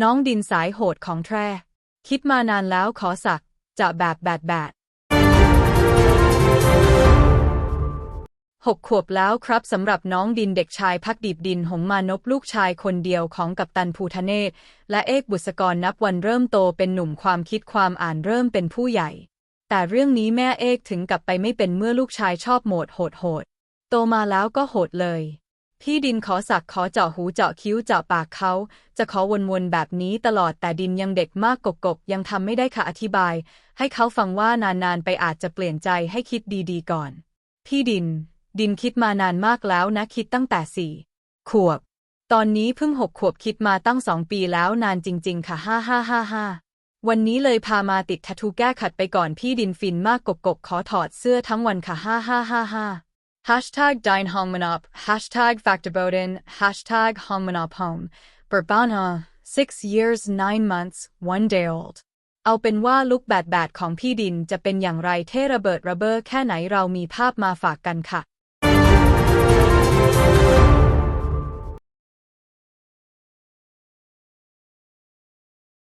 น้องดินสายโหดของแทร่คิดมานานแล้วขอสัก จะแบบแบดแบดหกขวบแล้วครับสำหรับน้องดินเด็กชายพักดีบดินหงมานพลูกชายคนเดียวของกัปตันภูทะเนศ และเอกบุษกรนับวันเริ่มโตเป็นหนุ่มความคิดความอ่านเริ่มเป็นผู้ใหญ่ แต่เรื่องนี้แม่เอกถึงกับไปไม่เป็นเมื่อลูกชายชอบโหมดโหดโหดๆโตมาแล้วก็โหดเลย พี่ดินขอสักขอเจาะหูเจาะคิ้วเจาะปากเขา จะขอวนๆแบบนี้ตลอดแต่ดินยังเด็กมากกกกยังทำไม่ได้ค่ะอธิบาย ให้เขาฟังว่านานๆไปอาจจะเปลี่ยนใจให้คิดดีๆก่อน พี่ดิน ดินคิดมานานมากแล้วนะคิดตั้งแต่สี่ขวบ ตอนนี้เพิ่งหกขวบคิดมาตั้งสองปีแล้วนานจริง ๆ ค่ะฮ่าฮ่าฮ่าฮ่าวันนี้เลยพามาติดทัทูแก้ขัดไปก่อนพี่ดินฟินมากกกกขอถอดเสื้อทั้งวันค่ะฮ่าฮ่าฮ่าฮ่า Hashtag Dein Hongmanop, Hashtag Faktaboden, Hashtag Hongmanop Home. Burbana, six years nine months, one day old. เอาเป็นว่าลุกแบดแบดของพี่ดินจะเป็นอย่างไรเทระเบิดระเบ้อแค่ไหนเรามีภาพมาฝากกันค่ะ